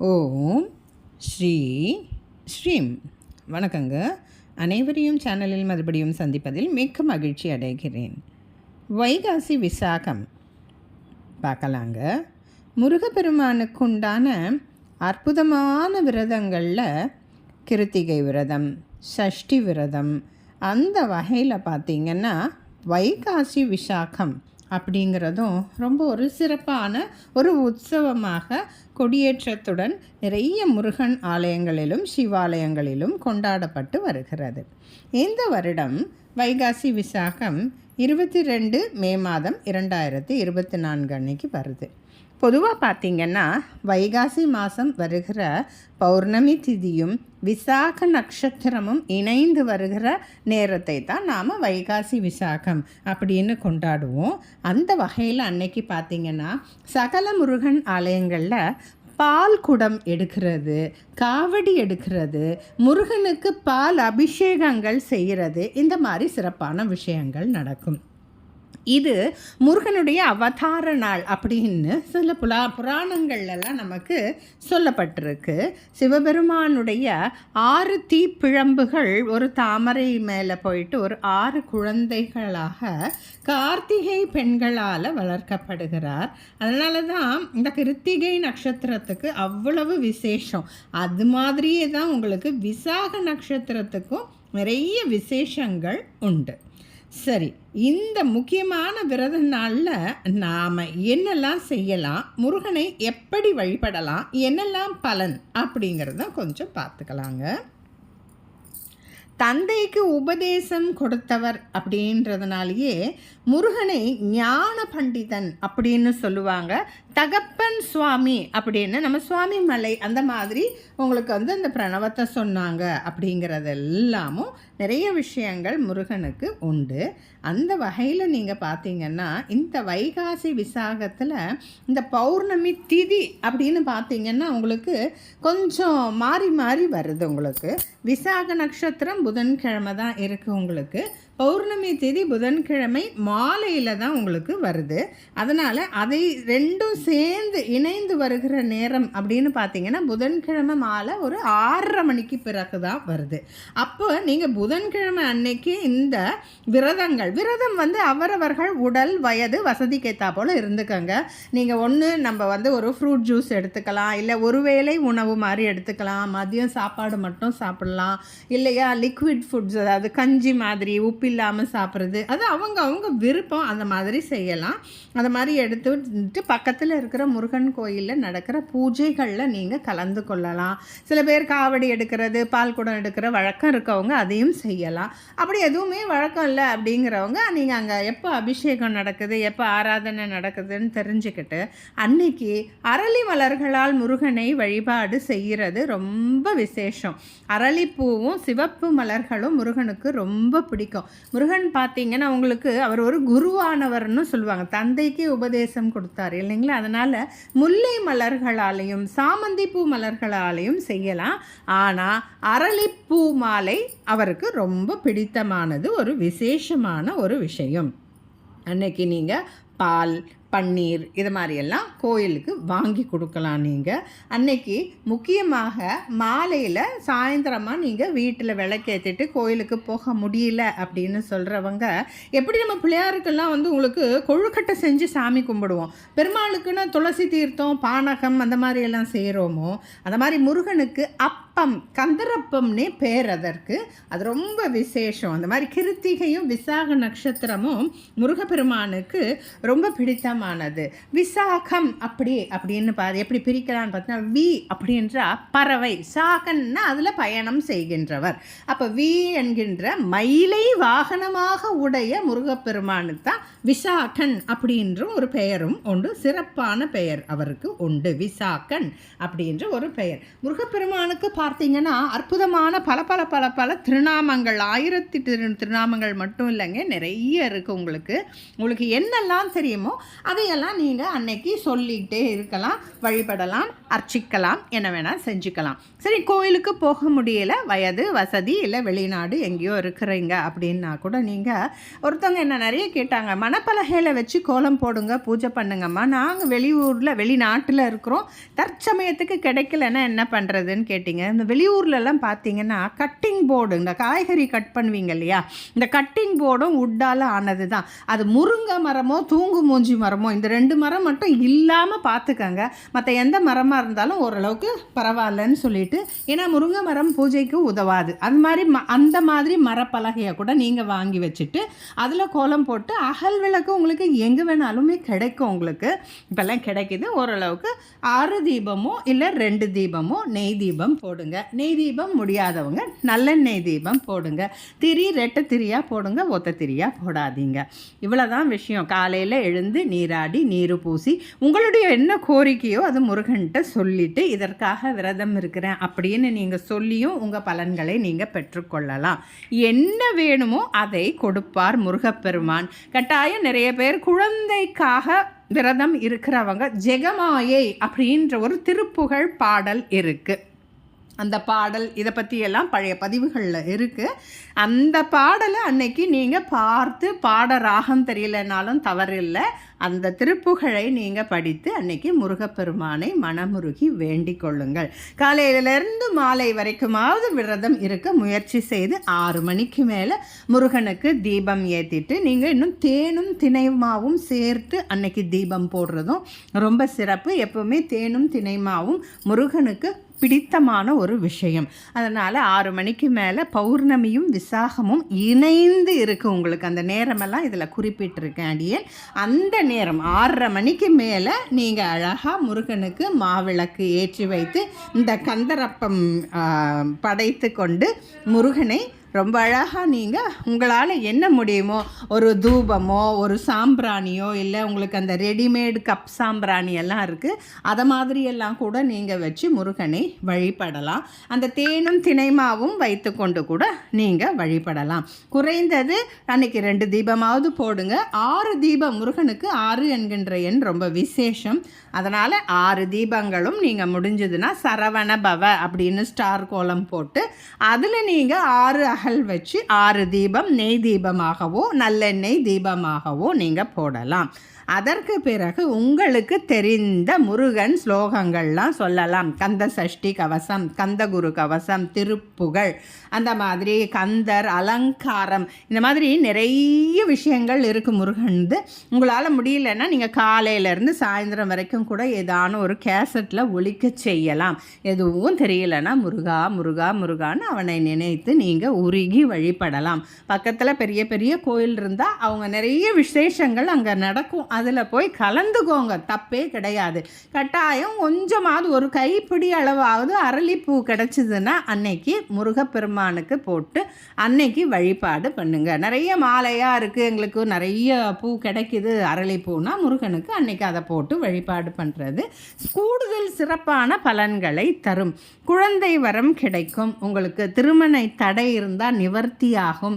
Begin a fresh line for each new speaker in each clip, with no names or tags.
ஓம் ஸ்ரீ ஸ்ரீம். வணக்கங்க. அனைவரையும் சேனலில் மறுபடியும் சந்திப்பதில் மிக்க மகிழ்ச்சி அடைகிறேன். வைகாசி விசாகம். பார்க்கலாங்க. முருகப்பெருமானுக்கு உண்டான அற்புதமான விரதங்களில் கிருத்திகை விரதம் சஷ்டி விரதம் அந்த வகையில் பார்த்திங்கன்னா வைகாசி விசாகம் அப்படிங்கிறதும் ரொம்ப ஒரு சிறப்பான ஒரு உற்சவமாக கொடியேற்றத்துடன் நிறைய முருகன் ஆலயங்களிலும் சிவாலயங்களிலும் கொண்டாடப்பட்டு வருகிறது. இந்த வருடம் வைகாசி விசாகம் இருபத்தி ரெண்டு மே மாதம் இரண்டாயிரத்தி இருபத்தி நான்கு அன்னைக்கு வருது. பொதுவாக பார்த்திங்கன்னா வைகாசி மாதம் வருகிற பௌர்ணமி திதியும் விசாக நட்சத்திரமும் இணைந்து வருகிற நேரத்தை தான் நாம் வைகாசி விசாகம் அப்படின்னு கொண்டாடுவோம். அந்த வகையில் அன்னைக்கு பார்த்திங்கன்னா சகல முருகன் ஆலயங்களில் பால் குடம் எடுக்கிறது காவடி எடுக்கிறது முருகனுக்கு பால் அபிஷேகங்கள் செய்கிறது இந்த மாதிரி சிறப்பான விஷயங்கள் நடக்கும். இது முருகனுடைய அவதார நாள் அப்படின்னு சில புலா புராணங்கள்லாம் நமக்கு சொல்லப்பட்டிருக்கு. சிவபெருமானுடைய ஆறு தீப்பிழம்புகள் ஒரு தாமரை மேலே போயிட்டு ஒரு ஆறு குழந்தைகளாக கார்த்திகை பெண்களால் வளர்க்கப்படுகிறார். அதனால தான் இந்த கிருத்திகை நட்சத்திரத்துக்கு அவ்வளவு விசேஷம். அது மாதிரியே தான் உங்களுக்கு விசாக நட்சத்திரத்துக்கும் நிறைய விசேஷங்கள் உண்டு. சரி இந்த முக்கியமான விரத நாளில் நாம் என்னெல்லாம் செய்யலாம் முருகனை எப்படி வழிபடலாம் என்னெல்லாம் பலன் அப்படிங்கிறத கொஞ்சம் பார்த்துக்கலாங்க. தந்தைக்கு உபதேசம் கொடுத்தவர் அப்படின்றதுனாலேயே முருகனை ஞான பண்டிதன் அப்படின்னு சொல்லுவாங்க. தகப்பன் சுவாமி அப்படின்னு நம்ம சுவாமி மலை அந்த மாதிரி உங்களுக்கு வந்து அந்த பிரணவத்தை சொன்னாங்க அப்படிங்கிறது எல்லாமும் நிறைய விஷயங்கள் முருகனுக்கு உண்டு. அந்த வகையில் நீங்கள் பார்த்தீங்கன்னா இந்த வைகாசி விசாகத்தில் இந்த பௌர்ணமி திதி அப்படின்னு பார்த்தீங்கன்னா உங்களுக்கு கொஞ்சம் மாறி மாறி வருது உங்களுக்கு. விசாக நட்சத்திரம் புதன்கிழமை தான் இருக்குது உங்களுக்கு. பௌர்ணமி தேதி புதன்கிழமை மாலையில் தான் உங்களுக்கு வருது. அதனால் அதை ரெண்டும் சேர்ந்து இணைந்து வருகிற நேரம் அப்படின்னு பார்த்தீங்கன்னா புதன்கிழமை மாலை ஒரு ஆறரை மணிக்கு பிறகு தான் வருது. அப்போ நீங்கள் புதன்கிழமை அன்னைக்கு இந்த விரதங்கள் விரதம் வந்து அவரவர்கள் உடல் வயது வசதிக்கு போல் இருந்துக்கங்க. நீங்கள் ஒன்று நம்ம வந்து ஒரு ஃப்ரூட் ஜூஸ் எடுத்துக்கலாம் இல்லை ஒரு வேளை உணவு மாதிரி எடுத்துக்கலாம். மதியம் சாப்பாடு மட்டும் சாப்பிடலாம். இல்லையா லிக்விட் ஃபுட்ஸ் அதாவது கஞ்சி மாதிரி உப்பி இல்லாமல் சாப்பிட்றது. அது அவங்க அவங்க விருப்பம். அந்த மாதிரி செய்யலாம். அந்த மாதிரி எடுத்துட்டு பக்கத்தில் இருக்கிற முருகன் கோயிலில் நடக்கிற பூஜைகளில் நீங்கள் கலந்து கொள்ளலாம். சில பேர் காவடி எடுக்கிறது பால் குடம் எடுக்கிற வழக்கம் இருக்கவங்க அதையும் செய்யலாம். அப்படி எதுவுமே வழக்கம் இல்லை அப்படிங்கிறவங்க நீங்கள் அங்கே எப்போ அபிஷேகம் நடக்குது எப்போ ஆராதனை நடக்குதுன்னு தெரிஞ்சுக்கிட்டு அன்னைக்கு அரளி மலர்களால் முருகனை வழிபாடு செய்கிறது ரொம்ப விசேஷம். அரளிப்பூவும் சிவப்பு மலர்களும் முருகனுக்கு ரொம்ப பிடிக்கும். முருகன் பார்த்தீங்கன்னா உங்களுக்கு அவர் ஒரு குருவானவர்னு சொல்லுவாங்க. தந்தைக்கு உபதேசம் கொடுத்தார் இல்லைங்களா? அதனால் முல்லை மலர்களாலையும் சாமந்திப்பூ மலர்களாலையும் செய்யலாம். ஆனால் அரளிப்பூ மாலை அவருக்கு ரொம்ப பிடித்தமானது ஒரு விசேஷமான ஒரு விஷயம். அன்னைக்கு நீங்கள் பால் பன்னீர் இது மாதிரியெல்லாம் கோயிலுக்கு வாங்கி கொடுக்கலாம் நீங்கள் அன்னைக்கு முக்கியமாக மாலையில் சாயந்தரமாக நீங்கள் வீட்டில் விளக்கேற்றிட்டு கோயிலுக்கு போக முடியல அப்படின்னு சொல்கிறவங்க எப்படி நம்ம பிள்ளையாருக்கெல்லாம் வந்து உங்களுக்கு கொழுக்கட்டை செஞ்சு சாமி கும்பிடுவோம்? பெருமாளுக்குன்னு துளசி தீர்த்தம் பானகம் அந்த மாதிரி எல்லாம் செய்கிறோமோ அந்த மாதிரி முருகனுக்கு அப்பம் கந்தரப்பம்னே பேர் அதற்கு. அது ரொம்ப விசேஷம். அந்த மாதிரி கிருத்திகையும் விசாக நட்சத்திரமும் முருகப்பெருமானுக்கு ரொம்ப பிடித்த விசேஷமானது விசாகம் அப்படி அப்படின்னு பா எப்படி பிரிக்கலான்னு பார்த்தீங்கன்னா வி அப்படின்ற பறவை. சாகன்னா அதில் பயணம் செய்கின்றவர். அப்போ வி என்கின்ற மயிலை வாகனமாக உடைய முருகப்பெருமானுக்கு தான் விசாகன் அப்படின்ற ஒரு பெயரும் உண்டு. சிறப்பான பெயர் அவருக்கு உண்டு. விசாகன் அப்படின்ற ஒரு பெயர். முருகப்பெருமானுக்கு பார்த்தீங்கன்னா அற்புதமான பல பல பல பல திருநாமங்கள் ஆயிரத்தி திரு திருநாமங்கள் மட்டும் இல்லைங்க நிறைய இருக்குது உங்களுக்கு. உங்களுக்கு என்னெல்லாம் தெரியுமோ அதையெல்லாம் நீங்கள் அன்னைக்கு சொல்லிக்கிட்டே இருக்கலாம் வழிபடலாம் அர்ச்சிக்கலாம் என்ன வேணால் செஞ்சுக்கலாம். சரி கோயிலுக்கு போக முடியல வயது வசதி இல்லை வெளிநாடு எங்கேயோ இருக்கிறீங்க அப்படின்னா கூட நீங்கள் ஒருத்தவங்க என்ன நிறைய கேட்டாங்க மணப்பலகையில் வச்சு கோலம் போடுங்க பூஜை பண்ணுங்கம்மா. நாங்கள் வெளியூரில் வெளிநாட்டில் இருக்கிறோம். தற்சமயத்துக்கு கிடைக்கலன்னா என்ன பண்ணுறதுன்னு கேட்டிங்க. இந்த வெளியூர்லலாம் பார்த்தீங்கன்னா கட்டிங் போர்டு இந்த காய்கறி கட் பண்ணுவீங்க இல்லையா? இந்த கட்டிங் போர்டும் உட்டால் ஆனது தான் அது முருங்கை மரமோ தூங்கு மூஞ்சி மரமோ இந்த ரெண்டு மரம் மட்டும் இல்லாமல் பார்த்துக்கங்க மற்ற எந்த மரமாக இருந்தாலும் ஓரளவுக்கு பரவாயில்லன்னு சொல்லிட்டு ஏன்னா முருங்கை மரம் பூஜைக்கு உதவாது. அது மாதிரி ம அந்த மாதிரி மரப்பலகையை கூட நீங்கள் வாங்கி வச்சுட்டு அதில் கோலம் போட்டு அகல் விளக்கு உங்களுக்கு எங்கே வேணாலுமே கிடைக்கும் உங்களுக்கு. இப்போல்லாம் கிடைக்குது. ஓரளவுக்கு ஆறு தீபமோ இல்லை ரெண்டு தீபமோ நெய் தீபம் போடுங்க. நெய் தீபம் முடியாதவங்க நல்லெண்ணெய் தீபம் போடுங்க. திரி ரெட்டை திரியாக போடுங்க. ஒத்த திரியாக போடாதீங்க. இவ்வளோதான் விஷயம். காலையில் எழுந்து நீர் நீராடி நீரு பூசி உங்களுடைய என்ன கோரிக்கையோ அது முருகன்கிட்ட சொல்லிட்டு இதற்காக விரதம் இருக்கிறேன் அப்படின்னு நீங்கள் சொல்லியும் உங்கள் பலன்களை நீங்கள் பெற்றுக்கொள்ளலாம். என்ன வேணுமோ அதை கொடுப்பார் முருகப்பெருமான். கட்டாயம் நிறைய பேர் குழந்தைக்காக விரதம் இருக்கிறவங்க ஜெகமாயை அப்படின்ற ஒரு திருப்புகழ் பாடல் இருக்குது அந்த பாடல் இதை பற்றியெல்லாம் பழைய பதிவுகளில் இருக்குது அந்த பாடலை அன்னைக்கு நீங்கள் பார்த்து பாட ராகம் தெரியலனாலும் தவறில்லை. அந்த திருப்புகழை நீங்கள் படித்து அன்னைக்கு முருகப்பெருமானை மனமுருகி வேண்டிக் கொள்ளுங்கள். காலையிலேருந்து மாலை வரைக்குமாவது விரதம் இருக்க முயற்சி செய்து ஆறு மணிக்கு மேலே முருகனுக்கு தீபம் ஏற்றிட்டு நீங்கள் இன்னும் தேனும் தினைமாவும் சேர்த்து அன்னைக்கு தீபம் போடுறதும் ரொம்ப சிறப்பு. எப்போவுமே தேனும் தினைமாவும் முருகனுக்கு பிடித்தமான ஒரு விஷயம். அதனால் ஆறு மணிக்கு மேலே பௌர்ணமியும் விசாகமும் இணைந்து இருக்குது உங்களுக்கு. அந்த நேரமெல்லாம் இதில் குறிப்பிட்டிருக்கேன் அடியே அந்த நேரம் ஆறரை மணிக்கு மேலே நீங்கள் அழகாக முருகனுக்கு மாவிளக்கு ஏற்றி வைத்து இந்த கந்தரப்பம் படைத்து கொண்டு முருகனை ரொம்ப அழகாக நீங்கள் உங்களால் என்ன முடியுமோ ஒரு தூபமோ ஒரு சாம்பிராணியோ இல்லை உங்களுக்கு அந்த ரெடிமேடு கப் சாம்பிராணி எல்லாம் இருக்குது அதை மாதிரியெல்லாம் கூட நீங்கள் வச்சு முருகனை வழிபடலாம். அந்த தேனும் தினைமாவும் வைத்து கொண்டு கூட நீங்கள் வழிபடலாம். குறைந்தது அன்னைக்கு ரெண்டு தீபமாவது போடுங்க. ஆறு தீபம் முருகனுக்கு ஆறு என்கின்ற எண் ரொம்ப விசேஷம். அதனால் ஆறு தீபங்களும் நீங்கள் முடிஞ்சதுன்னா சரவண பவ அப்படின்னு ஸ்டார் கோலம் போட்டு அதில் நீங்கள் ஆறு அகல் வச்சு ஆறு தீபம் நெய் தீபமாகவோ நல்லெண்ணெய் தீபமாகவோ நீங்கள் போடலாம். அதற்கு பிறகு உங்களுக்கு தெரிந்த முருகன் ஸ்லோகங்கள்லாம் சொல்லலாம். கந்த சஷ்டி கவசம் கந்தகுரு கவசம் திருப்புகழ் அந்த மாதிரி கந்தர் அலங்காரம் இந்த மாதிரி நிறைய விஷயங்கள் இருக்குது முருகன்து. உங்களால் முடியலன்னா நீங்கள் காலையிலேருந்து சாயந்தரம் வரைக்கும் கூட ஏதான ஒரு கேசட்டில் ஒழிக்க செய்யலாம். எதுவும் தெரியலன்னா முருகா முருகா முருகான்னு அவனை நினைத்து நீங்கள் உருகி வழிபடலாம். பக்கத்தில் பெரிய பெரிய கோயில் இருந்தால் அவங்க நிறைய விசேஷங்கள் அங்கே நடக்கும். அதில் போய் கலந்துக்கோங்க. தப்பே கிடையாது. கட்டாயம் கொஞ்சமாவது ஒரு கைப்பிடி அளவாவது அரளிப்பூ கிடச்சிதுன்னா அன்னைக்கு முருகப்பெருமானுக்கு போட்டு அன்னைக்கு வழிபாடு பண்ணுங்கள் நிறைய மாலையாக இருக்குது எங்களுக்கு நிறைய பூ கிடைக்குது அரளிப்பூனா முருகனுக்கு அன்னைக்கு அதை போட்டு வழிபாடு பண்ணுறது கூடுதல் சிறப்பான பலன்களை தரும். குழந்தை வரம் கிடைக்கும். உங்களுக்கு திருமண தடை இருந்தால் நிவர்த்தியாகும்.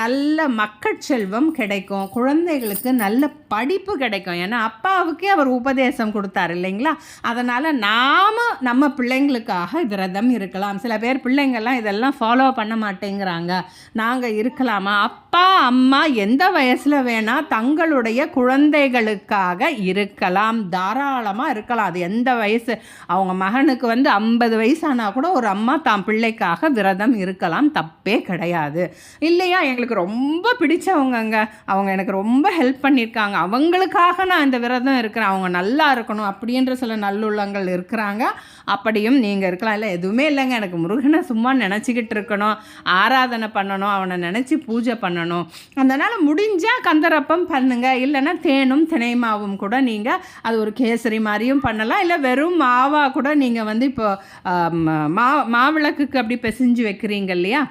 நல்ல மக்கட்செல்வம் கிடைக்கும். குழந்தைகளுக்கு நல்ல படி மதிப்பு கிடைக்கும். ஏன்னா அப்பாவுக்கே அவர் உபதேசம் கொடுத்தார் இல்லைங்களா? அதனால் நாம் நம்ம பிள்ளைங்களுக்காக விரதம் இருக்கலாம். சில பேர் பிள்ளைங்கள்லாம் இதெல்லாம் ஃபாலோ பண்ண மாட்டேங்கிறாங்க. நாங்கள் இருக்கலாமா? அப்பா அம்மா எந்த வயசில் வேணால் தங்களுடைய குழந்தைகளுக்காக இருக்கலாம். தாராளமாக இருக்கலாம். அது எந்த வயசு? அவங்க மகனுக்கு வந்து ஐம்பது வயசானால் கூட ஒரு அம்மா தான் பிள்ளைக்காக விரதம் இருக்கலாம். தப்பே கிடையாது. இல்லையா? எங்களுக்கு ரொம்ப பிடிச்சவங்கங்க. அவங்க எனக்கு ரொம்ப ஹெல்ப் பண்ணியிருக்காங்க. அவங்களுக்காக நான் இந்த விரதம் இருக்கிறேன். அவங்க நல்லா இருக்கணும் அப்படின்ற சில நல்லுள்ளங்கள் இருக்கிறாங்க. அப்படியும் நீங்கள் இருக்கலாம். இல்லை எதுவுமே இல்லைங்க. எனக்கு முருகனை சும்மா நினச்சிக்கிட்டு இருக்கணும். ஆராதனை பண்ணணும். அவனை நினச்சி பூஜை பண்ணணும். அதனால் முடிஞ்சால் கந்தரப்பம் பண்ணுங்கள் இல்லைன்னா தேனும் தினைமாவும் கூட நீங்கள் அது ஒரு கேசரி மாதிரியும் பண்ணலாம். இல்லை வெறும் மாவாக கூட நீங்கள் வந்து இப்போ மா மாவிளக்குக்கு அப்படி பிசைஞ்சு வைக்கிறீங்க இல்லையா?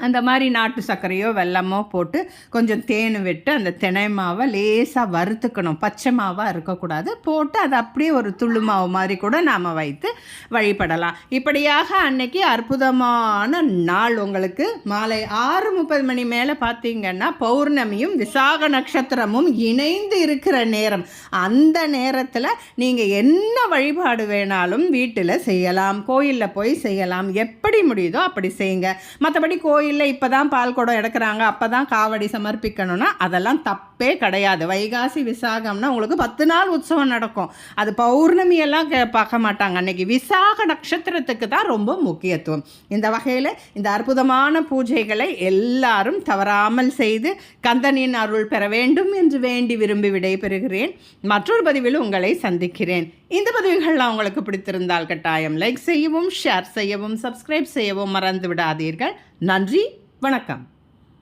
அந்த மாதிரி நாட்டு சர்க்கரையோ வெல்லமோ போட்டு கொஞ்சம் தேன் விட்டு அந்த தினை மாவை லேசாக வறுத்துக்கணும். பச்சை மாவாக இருக்கக்கூடாது. போட்டு அதை அப்படியே ஒரு துள்ளு மாவு மாதிரி கூட நாம் வைத்து வழிபடலாம். இப்படியாக அன்னைக்கு அற்புதமான நாள் உங்களுக்கு. மாலை ஆறு முப்பது மணி மேலே பார்த்தீங்கன்னா பௌர்ணமியும் விசாக நட்சத்திரமும் இணைந்து இருக்கிற நேரம். அந்த நேரத்தில் நீங்கள் என்ன வழிபாடு வேணாலும் வீட்டில் செய்யலாம். கோயிலில் போய் செய்யலாம். எப்படி முடியுதோ அப்படி செய்யுங்க. மற்றபடி கோயிலில் இப்போ தான் பால் குடம் எடுக்கிறாங்க. அப்போ தான் காவடி சமர்ப்பிக்கணும்னா அதெல்லாம் தப்பு. கிடையாது. வைகாசி விசாகம்னா உங்களுக்கு பத்து நாள் உற்சவம் நடக்கும். அது பௌர்ணமியெல்லாம் கே பார்க்க மாட்டாங்க. அன்னைக்கு விசாக நட்சத்திரத்துக்கு தான் ரொம்ப முக்கியத்துவம். இந்த வகையில் இந்த அற்புதமான பூஜைகளை எல்லாரும் தவறாமல் செய்து கந்தனின் அருள் பெற வேண்டும் என்று வேண்டி விரும்பி விடைபெறுகிறேன். மற்றொரு பதிவில் உங்களை சந்திக்கிறேன். இந்த பதிவுகள்லாம் உங்களுக்கு பிடித்திருந்தால் கட்டாயம் லைக் செய்யவும் ஷேர் செய்யவும் சப்ஸ்கிரைப் செய்யவும் மறந்து விடாதீர்கள் நன்றி வணக்கம்.